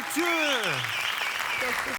Türkçü.